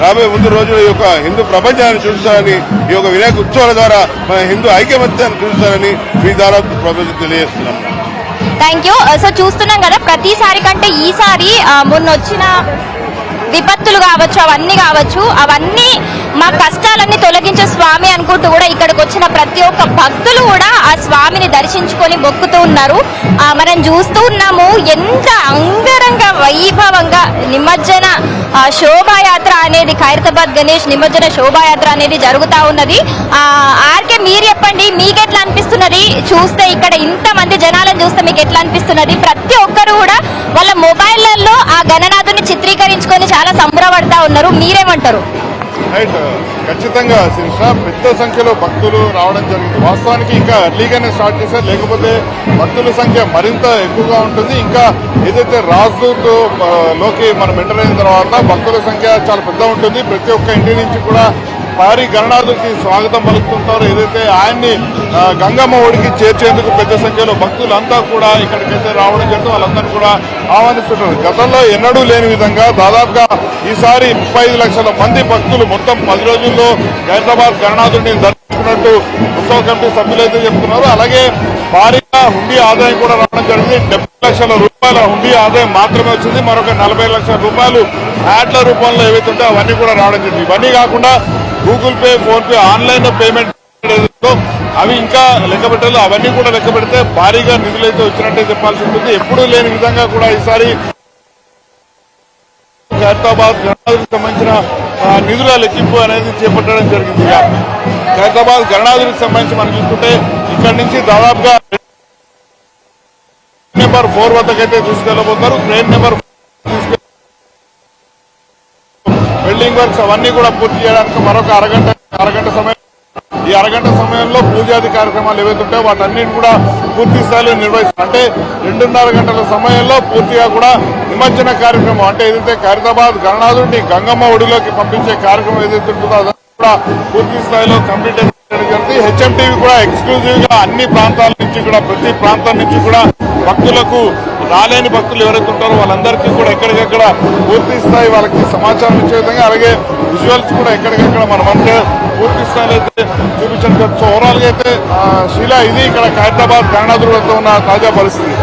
రాబోయే ముందు రోజులు ఈ యొక్క హిందూ ప్రపంచాన్ని చూస్తారని ఈ యొక్క వినాయక ఉత్సవాల ద్వారా మన హిందూ ఐక్యమత్యాన్ని చూస్తారని మీ ద్వారా ప్రపంచం తెలియజేస్తున్నాం. థ్యాంక్ యూ సో చూస్తున్నాం కదా ప్రతిసారి కంటే ఈసారి ఆ, మొన్న వచ్చిన విపత్తులు కావచ్చు అవన్నీ కావచ్చు అవన్నీ మా కష్టాలన్నీ తొలగించే స్వామి అనుకుంటూ కూడా ఇక్కడికి వచ్చిన ప్రతి ఒక్క భక్తులు కూడా ఆ స్వామిని దర్శించుకొని మొక్కుతూ ఉన్నారు. మనం చూస్తూ ఉన్నాము ఎంత అంగరంగ వైభవంగా నిమజ్జన శోభాయాత్ర అనేది ఖైరతాబాద్ గణేష్ నిమజ్జన శోభాయాత్ర అనేది జరుగుతూ ఉన్నది. ఆర్కే మీరు చెప్పండి మీకు ఎట్లా అనిపిస్తున్నది? చూస్తే ఇక్కడ ఇంతమంది జనాలను చూస్తే మీకు ఎట్లా అనిపిస్తున్నది? ప్రతి ఒక్కరు కూడా వాళ్ళ మొబైల్లలో ఆ గణనాథుని చిత్రీకరించుకొని చాలా సంబరపడతా ఉన్నారు. మీరేమంటారు? రైట్ ఖచ్చితంగా శిరీష పెద్ద సంఖ్యలో భక్తులు రావడం జరిగింది. వాస్తవానికి ఇంకా ఎర్లీగానే స్టార్ట్ చేశారు. లేకపోతే భక్తుల సంఖ్య మరింత ఎక్కువగా ఉంటుంది. ఇంకా ఏదైతే రాజదూత్లోకి మనం ఎంటర్ అయిన తర్వాత భక్తుల సంఖ్య చాలా పెద్ద ఉంటుంది. ప్రతి ఒక్క ఇంటి నుంచి కూడా భారీ గణనాథుడికి స్వాగతం పలుకుతుంటారు. ఏదైతే ఆయన్ని గంగమ్మ ఒడికి చేర్చేందుకు పెద్ద సంఖ్యలో భక్తులంతా కూడా ఇక్కడికైతే రావడం జరుగుతుంది. వాళ్ళందరూ కూడా ఆహ్వానిస్తున్నారు. గతంలో ఎన్నడూ లేని విధంగా దాదాపుగా ఈసారి ముప్పై ఐదు లక్షల మంది భక్తులు మొత్తం పది రోజుల్లో హైదరాబాద్ గణనాథుడిని దర్శించుకున్నట్టు ఉత్సవ కమిటీ సభ్యులైతే చెప్తున్నారు. అలాగే భారీగా హుండీ ఆదాయం కూడా రావడం జరిగింది. డెబ్బై లక్షల రూపాయల హుండీ ఆదాయం మాత్రమే వచ్చింది. మరొక నలభై లక్షల రూపాయలు యాడ్ల రూపంలో ఏవైతే ఉంటాయో అవన్నీ కూడా రావడం జరిగింది. ఇవన్నీ కాకుండా Google Pay PhonePe online payment ఏదైతే అవి ఇంకా లెక్క పెట్టాలి అవన్నీ కూడా లెక్క పెడితే భారీగా నిధులైతే వచ్చినట్టే చెప్పాల్సి ఉంటుంది. ఎప్పుడూ లేని విధంగా కూడా ఈసారి ఖైరతాబాద్ గణనాథుడికి సంబంధించిన నిధుల లెక్కింపు అనేది చేపట్టడం జరిగింది. ఖైరతాబాద్ గణనాథుడికి సంబంధించి మనం చూసుకుంటే ఇక్కడి నుంచి దాదాపుగా నెంబర్ ఫోర్ వద్దకైతే తీసుకెళ్ళబోతారు train number building welding works అవన్నీ కూడా పూర్తి చేయడానికి మరొక అరగంట అరగంట సమయం ఈ అరగంట సమయంలో పూజాది కార్యక్రమాలు ఏవైతే ఉంటాయో వాటన్నిటిని కూడా పూర్తి స్థాయిలో నిర్వహిస్తారు. అంటే రెండున్నర గంటల సమయంలో పూర్తిగా కూడా నిమజ్జన కార్యక్రమం అంటే ఏదైతే ఖైరతాబాద్ గణనాథుడిని గంగమ్మ ఒడిలోకి పంపించే కార్యక్రమం ఏదైతే ఉంటుందో అదంతా కూడా పూర్తి స్థాయిలో కంప్లీట్ జరిగింది. జరుగుతుంది హెచ్ఎంటీవీ కూడా ఎక్స్క్లూజివ్గా అన్ని ప్రాంతాల నుంచి కూడా ప్రతి ప్రాంతం నుంచి కూడా భక్తులకు రాలేని భక్తులు ఎవరైతే ఉంటారో వాళ్ళందరికీ కూడా కూడా పూర్తి స్థాయి వాళ్ళకి సమాచారం ఇచ్చే విధంగా అలాగే విజువల్స్ కూడా ఎక్కడికక్కడ మనం అంటే పూర్తి స్థాయిలో అయితే చూపించడం సో ఓవరాల్గా అయితే శిలా ఇది ఇక్కడ హైదరాబాద్ గణనాథుడు వద్ద ఉన్న తాజా పరిస్థితి.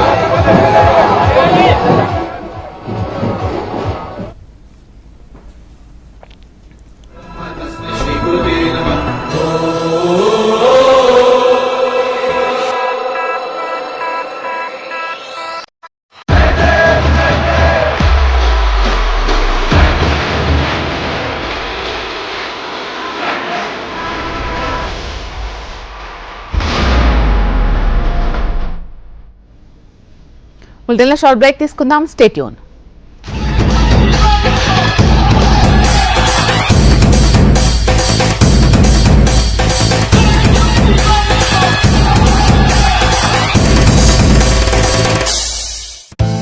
బులెటిన్లో షార్ట్ బ్రేక్ తీసుకుందాం. స్టేట్యూన్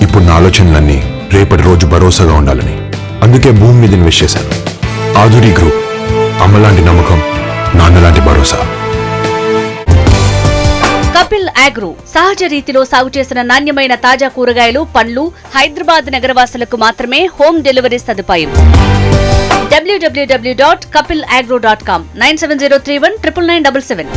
ఇప్పుడు నా ఆలోచనలన్నీ రేపటి రోజు భరోసాగా ఉండాలని. అందుకే భూమి మీద ఇన్వెస్ట్ చేశాను. ఆధురి గ్రూప్ అమ్మలాంటి నమ్మకం నాన్నలాంటి భరోసా. కపిల్ అగ్రో సహజ రీతిలో సాగు చేసిన నాణ్యమైన తాజా కూరగాయలు పండ్లు హైదరాబాద్ నగరవాసులకు మాత్రమే హోమ్ డెలివరీ సదుపాయం. W W W dot Kapil agro dot com nine seven zero three one triple nine double seven.